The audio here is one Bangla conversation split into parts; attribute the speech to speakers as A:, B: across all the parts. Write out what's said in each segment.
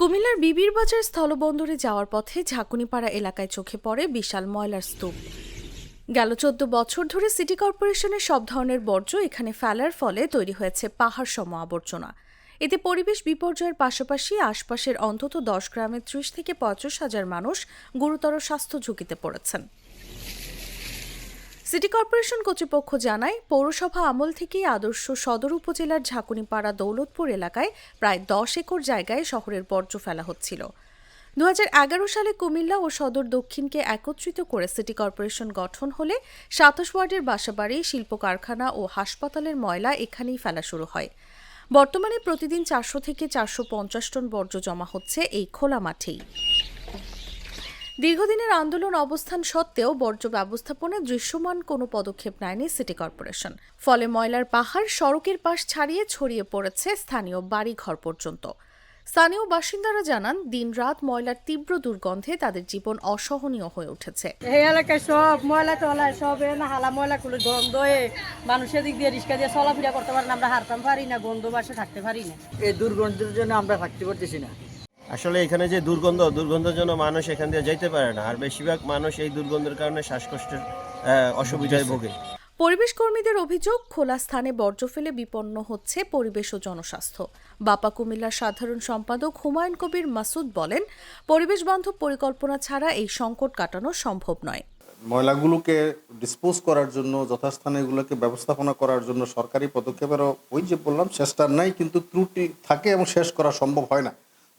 A: কুমিল্লার বিবির বাজার স্থলবন্দরে যাওয়ার পথে ঝাঁকুনিপাড়া এলাকায় চোখে পড়ে বিশাল ময়লার স্তূপ। গেল চোদ্দ বছর ধরে সিটি কর্পোরেশনের সব ধরনের বর্জ্য এখানে ফেলার ফলে তৈরি হয়েছে পাহাড় সম আবর্জনা। এতে পরিবেশ বিপর্যয়ের পাশাপাশি আশপাশের অন্তত দশ গ্রামের ত্রিশ থেকে পঞ্চাশ হাজার মানুষ গুরুতর স্বাস্থ্য ঝুঁকিতে পড়েছেন। সিটি কর্পোরেশন কর্তৃপক্ষ জানায়, পৌরসভা আমল থেকেই আদর্শ সদর উপজেলার ঝাঁকুনিপাড়া দৌলতপুর এলাকায় প্রায় দশ একর জায়গায় শহরের বর্জ্য ফেলা হচ্ছিল। দু হাজার এগারো সালে কুমিল্লা ও সদর দক্ষিণকে একত্রিত করে সিটি কর্পোরেশন গঠন হলে সাতাশ ওয়ার্ডের বাসাবাড়ি শিল্প কারখানা ও হাসপাতালের ময়লা এখানেই ফেলা শুরু হয়। বর্তমানে প্রতিদিন চারশো থেকে চারশো পঞ্চাশ টন বর্জ্য জমা হচ্ছে এই খোলা মাঠেই। দীর্ঘদিনের আন্দোলন অবস্থান সত্ত্বেও বর্জ্য ব্যবস্থাপনে দৃশ্যমান কোনো পদক্ষেপ নেয়নি সিটি কর্পোরেশন। ফলে ময়লার পাহাড় সড়কের পাশ ছাড়িয়ে ছড়িয়ে পড়েছে স্থানীয় বাড়িঘর পর্যন্ত। স্থানীয় বাসিন্দারা জানান দিনরাত ময়লার তীব্র দুর্গন্ধে তাদের জীবন অসহনীয় হয়ে উঠেছে।
B: এই এলাকায় সব ময়লা টলা সব এ না হালা ময়লা গুলো গন্ধ হয়ে মানুষের দিক দিয়ে রিক্সা দিয়ে চলাফেরা করতে পারে না আমরা হারতাম পারি না গন্ধ বাসে থাকতে পারি না।
C: এই দুর্গন্ধের জন্য আমরা থাকতে পারতেছি না।
D: আসলে এখানে যে দুর্গন্ধ দুর্গন্ধের জন্য মানুষ এখান দিয়ে যাইতে পারে না। আর বেশিরভাগ মানুষ এই দুর্গন্ধের কারণে শ্বাসকষ্টের অসুবিধায় ভোগে।
A: পরিবেশ কর্মীদের অভিযোগ খোলা স্থানে বর্জ্য ফেলে বিপন্ন হচ্ছে পরিবেশ ও জনস্বাস্থ্য। বাপা কুমিল্লার সাধারণ সম্পাদক হুমায়ুন কবির মাসুদ বলেন পরিবেশ বান্ধব পরিকল্পনা ছাড়া এই সংকট কাটানো সম্ভব নয়।
E: ময়লাগুলোকে ডিসপোজ করার জন্য যথাস্থানে এগুলোকে ব্যবস্থাপনা করার জন্য সরকারি পদক্ষেপেরও ওই যে বললাম চেষ্টার নাই কিন্তু ত্রুটি থাকে এবং শেষ করা সম্ভব হয় না।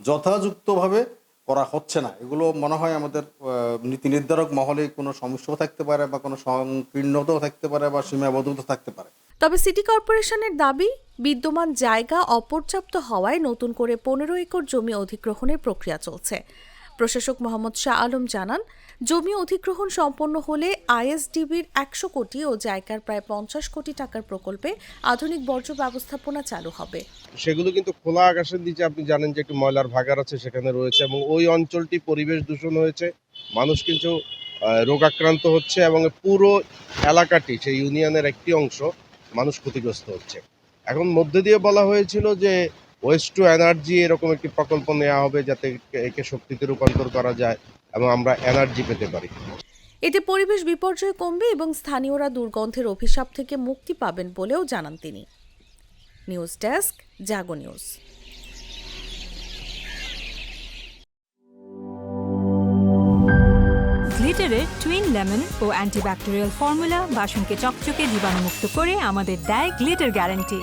E: যথাযুক্তভাবে করা হচ্ছে না। এগুলো মনে হয় আমাদের নীতি নির্ধারক মহলে কোনো সমস্যাও থাকতে পারে বা কোনো সংকীর্ণতাও থাকতে পারে বা সীমাবদ্ধতা থাকতে পারে।
A: তবে সিটি কর্পোরেশনের দাবি, বিদ্যমান জায়গা অপর্যাপ্ত হওয়ায় নতুন করে পনেরো একর জমি অধিগ্রহণের প্রক্রিয়া চলছে। প্রশাসক মোহাম্মদ শাহ আলম জানান, জমি অধিগ্রহণ সম্পন্ন হলে আইএসডিবির একশো কোটি ও জায়গার প্রায় পঞ্চাশ কোটি টাকার প্রকল্পে আধুনিক বর্জ্য ব্যবস্থাপনা চালু হবে।
F: সেগুলো কিন্তু খোলা আকাশের নিচে আপনি জানেন যে একটু ময়লার ভাগার আছে, সেখানে রয়েছে এবং ওই অঞ্চলটি পরিবেশ দূষণ হয়েছে, মানুষ কিন্তু রোগাক্রান্ত হচ্ছে এবং পুরো এলাকাটি, সেই ইউনিয়নের একটি অংশ মানুষ ক্ষতিগ্রস্ত হচ্ছে। এখন মধ্যে দিয়ে বলা হয়েছিল যে ওয়েস্ট টু এনার্জি এরকম একটি প্রকল্প নেওয়া হবে যাতে একে- শক্তিতে রূপান্তর করা যায় এবং আমরা এনার্জি পেতে পারি।
A: এতে পরিবেশ বিপর্যয় কমবে এবং স্থানীয়রা দুর্গন্ধের অভিশাপ থেকে মুক্তি পাবেন বলেও জানান তিনি। নিউজ ডেস্ক জাগো নিউজ
G: গ্লিটারের টুইন লেমন ও অ্যান্টিব্যাকটেরিয়াল ফর্মুলা বাসনকে চকচকে জীবাণুমুক্ত করে আমাদের দেয় গ্লিটার গ্যারান্টি